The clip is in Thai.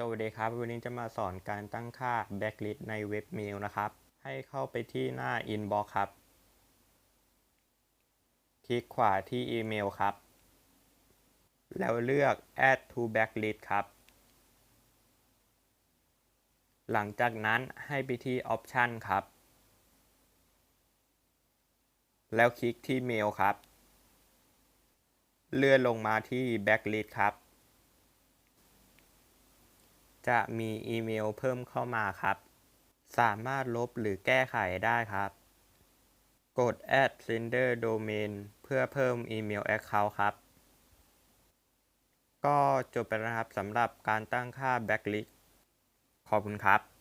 สวัสดีครับ วันนี้จะมาสอนการตั้งค่า backlist ในเว็บเมลนะครับ ให้เข้าไปที่หน้า inbox ครับ คลิกขวาที่อีเมลครับ แล้วเลือก add to backlist ครับ หลังจากนั้นให้ไปที่ option ครับ แล้วคลิกที่เมลครับ เลื่อนลงมาที่ backlist ครับ จะมีอีเมลเพิ่มเข้ามาครับ สามารถลบหรือแก้ไขได้ครับ กด add sender domain เพื่อเพิ่มอีเมล account ครับ ก็จบไปแล้วนะครับสำหรับการตั้งค่า backlink ขอบคุณครับ